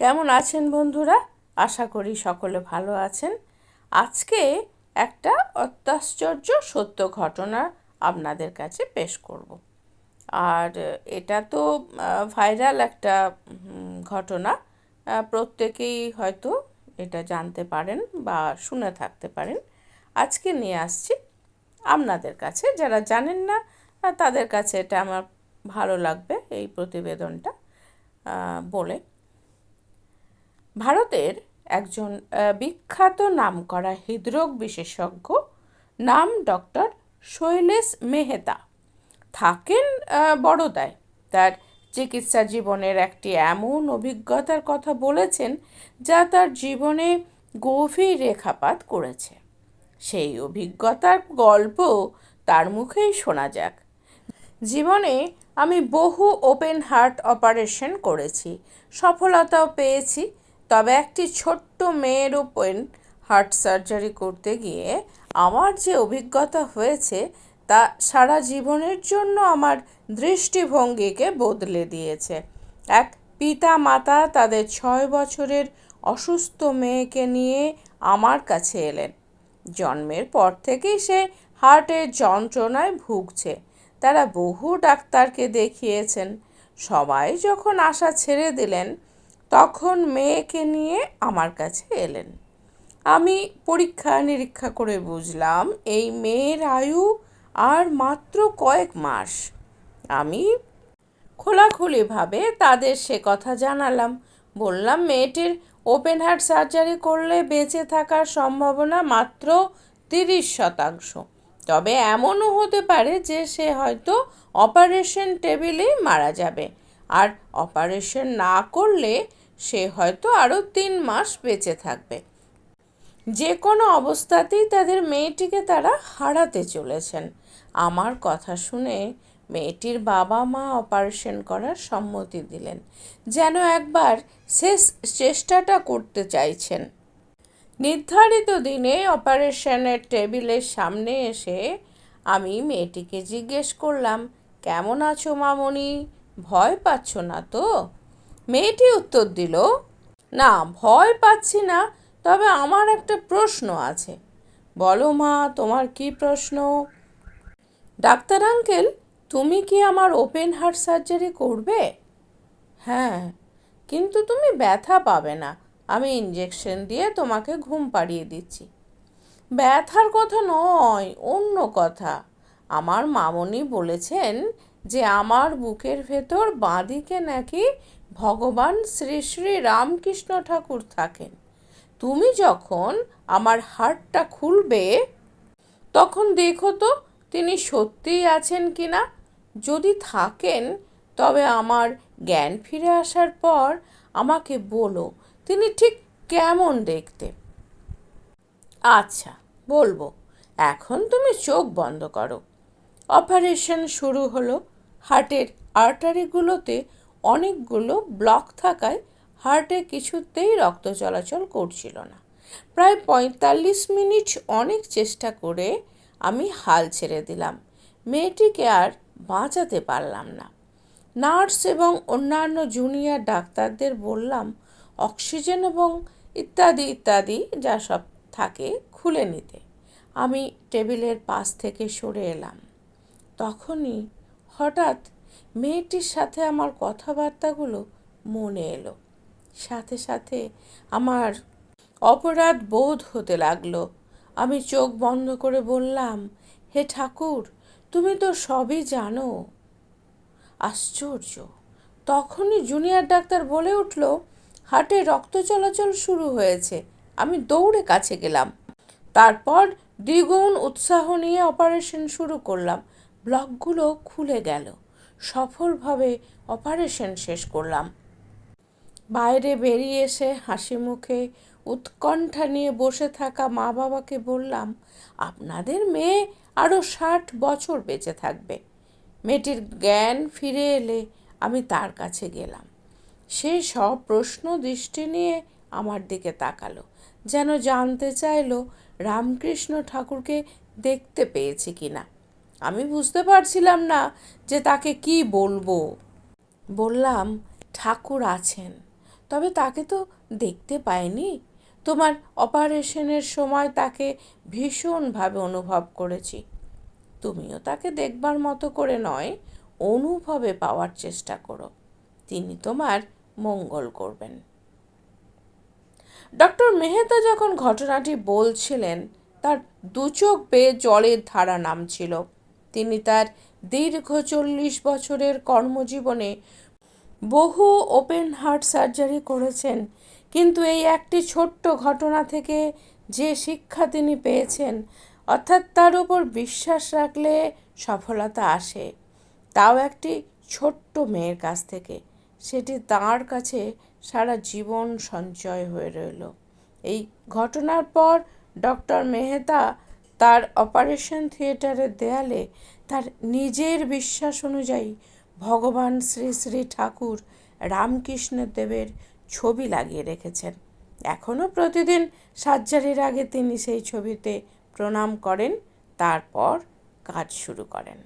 কেমন আছেন বন্ধুরা? আশা করি সকলে ভালো আছেন। আজকে একটা অত্যাশ্চর্য সত্য ঘটনা আপনাদের কাছে পেশ করব। আর এটা তো ভাইরাল একটা ঘটনা। প্রত্যেকেই হয়তো এটা জানতে পারেন বা শুনে থাকতে পারেন। আজকে নিয়ে আসছি আপনাদের কাছে। যারা জানেন না তাদের কাছে এটা আমার ভালো লাগবে এই প্রতিবেদনটা বলে। ভারতের একজন বিখ্যাত নামকরা হৃদরোগ বিশেষজ্ঞ নাম ডক্টর শৈলেশ মেহেতা থাকেন বড়দায় তার চিকিৎসা জীবনের একটি এমন অভিজ্ঞতার কথা বলেছেন যা তার জীবনে গভীর রেখাপাত করেছে। সেই অভিজ্ঞতার গল্প তার মুখেই শোনা যাক। জীবনে আমি বহু ওপেন হার্ট অপারেশন করেছি, সফলতাও পেয়েছি তবে একটি ছোট্ট মেয়ের ওপেন হার্ট সার্জারি করতে গিয়ে আমার যে অভিজ্ঞতা হয়েছে, তা সারা জীবনের জন্য আমার দৃষ্টিভঙ্গিকে বদলে দিয়েছে। এক পিতা মাতা তাদের ছয় বছরের অসুস্থ মেয়েকে নিয়ে আমার কাছে এলেন। জন্মের পর থেকেই সে হার্টের যন্ত্রণায় ভুগছে। তারা বহু ডাক্তারকে দেখিয়েছেন। সবাই যখন আশা ছেড়ে দিলেন তখন মেয়েকে নিয়ে আমার কাছে এলেন। আমি পরীক্ষা নিরীক্ষা করে বুঝলাম, এই মেয়ের আয়ু আর মাত্র কয়েক মাস। আমি খোলাখুলিভাবে তাদের সে কথা জানালাম। বললাম, মেয়েটির ওপেন হার্ট সার্জারি করলে বেঁচে থাকার সম্ভাবনা মাত্র তিরিশ শতাংশ। তবে এমনও হতে পারে যে সে হয়তো অপারেশন টেবিলেই মারা যাবে। আর অপারেশন না করলে সে হয়তো আরও তিন মাস বেঁচে থাকবে। যে কোনো অবস্থাতেই তাদের মেয়েটিকে তারা হারাতে চলেছেন। আমার কথা শুনে মেয়েটির বাবা মা অপারেশন করার সম্মতি দিলেন, যেন একবার শেষ, চেষ্টাটা করতে চাইছেন। নির্ধারিত দিনে অপারেশনের টেবিলের সামনে এসে আমি মেয়েটিকে জিজ্ঞেস করলাম, কেমন আছো মামনি? ভয় পাচ্ছ না তো? মেয়েটি উত্তর দিল, না, ভয় পাচ্ছি না, তবে আমার একটা প্রশ্ন আছে। বলো মা, তোমার কি প্রশ্ন? ডাক্তার আঙ্কেল, তুমি কি আমার ওপেন হার্ট সার্জারি করবে? হ্যাঁ কিন্তু তুমি ব্যথা পাবে না, আমি ইঞ্জেকশন দিয়ে তোমাকে ঘুম পাড়িয়ে দিচ্ছি। ব্যথার কথা নয়, অন্য কথা। আমার মামনি বলেছেন যে আমার বুকের ভেতর বাঁদিকে নাকি ভগবান শ্রী শ্রী রামকৃষ্ণ ঠাকুর থাকেন। তুমি যখন আমার হার্টটা খুলবে, তখন দেখো তো তিনি সত্যিই আছেন কি না যদি থাকেন, তবে আমার জ্ঞান ফিরে আসার পর আমাকে বলো, তিনি ঠিক কেমন দেখতে। আচ্ছা বলব, এখন তুমি চোখ বন্ধ করো। অপারেশন শুরু হলো। হার্টের আর্টারিগুলোতে অনেকগুলো ব্লক থাকায় হার্টে কিছুতেই রক্ত চলাচল করছিল না। প্রায় পঁয়তাল্লিশ মিনিট অনেক চেষ্টা করে আমি হাল ছেড়ে দিলাম। মেয়েটিকে আর বাঁচাতে পারলাম না। নার্স এবং অন্যান্য জুনিয়র ডাক্তারদের বললাম, অক্সিজেন এবং ইত্যাদি ইত্যাদি, যা সব থাকে খুলে নিতে। আমি টেবিলের পাশ থেকে সরে এলাম। তখনই হঠাৎ মেয়েটির সাথে আমার কথাবার্তাগুলো মনে এলো। সাথে সাথে আমার অপরাধ বোধ হতে লাগল। আমি চোখ বন্ধ করে বললাম, হে ঠাকুর, তুমি তো সবই জানো। আশ্চর্য! তখনই জুনিয়র ডাক্তার বলে উঠল, হাটে রক্ত চলাচল শুরু হয়েছে, আমি দৌড়ে কাছে গেলাম। তারপর দ্বিগুণ উৎসাহ নিয়ে অপারেশন শুরু করলাম। ব্লকগুলো খুলে গেল। সফলভাবে অপারেশন শেষ করলাম। বাইরে বেরিয়ে এসে হাসি মুখে উৎকণ্ঠা নিয়ে বসে থাকা মা বাবাকে বললাম, আপনাদের মেয়ে আরও ষাট বছর বেঁচে থাকবে। মেয়েটির জ্ঞান ফিরে এলে আমি তার কাছে গেলাম। সে সব প্রশ্ন দৃষ্টি নিয়ে আমার দিকে তাকালো, যেন জানতে চাইলো রামকৃষ্ণ ঠাকুরকে দেখতে পেয়েছি কিনা। আমি বুঝতে পারছিলাম না যে তাকে কি বলব। বললাম, ঠাকুর আছেন, তবে তাকে তো দেখতে পাইনি। তোমার অপারেশনের সময় তাকে ভীষণভাবে অনুভব করেছি। তুমিও তাকে দেখবার মতো করে নয়, অনুভবে পাওয়ার চেষ্টা করো। তিনি তোমার মঙ্গল করবেন। ডক্টর মেহতা যখন ঘটনাটি বলছিলেন, তার দু চোখ বেয়ে জলের ধারা নামছিল। তিনি তার দীর্ঘ চল্লিশ বছরের কর্মজীবনে বহু ওপেন হার্ট সার্জারি করেছেন, কিন্তু এই একটি ছোট্ট ঘটনা থেকে যে শিক্ষা তিনি পেয়েছেন, অর্থাৎ তার উপর বিশ্বাস রাখলে সফলতা আসে। তাও একটি ছোট্ট মেয়ের কাছ থেকে। সেটি তাঁর কাছে সারা জীবন সঞ্চয় হয়ে রইল। এই ঘটনার পর ডক্টর মেহতা তার অপারেশন থিয়েটারের দেয়ালে তার নিজের বিশ্বাস অনুযায়ী ভগবান শ্রী শ্রী ঠাকুর রামকৃষ্ণ দেবের ছবি লাগিয়ে রেখেছেন। এখনও প্রতিদিন সার্জারির আগে তিনি সেই ছবিতে প্রণাম করেন, তারপর কাজ শুরু করেন।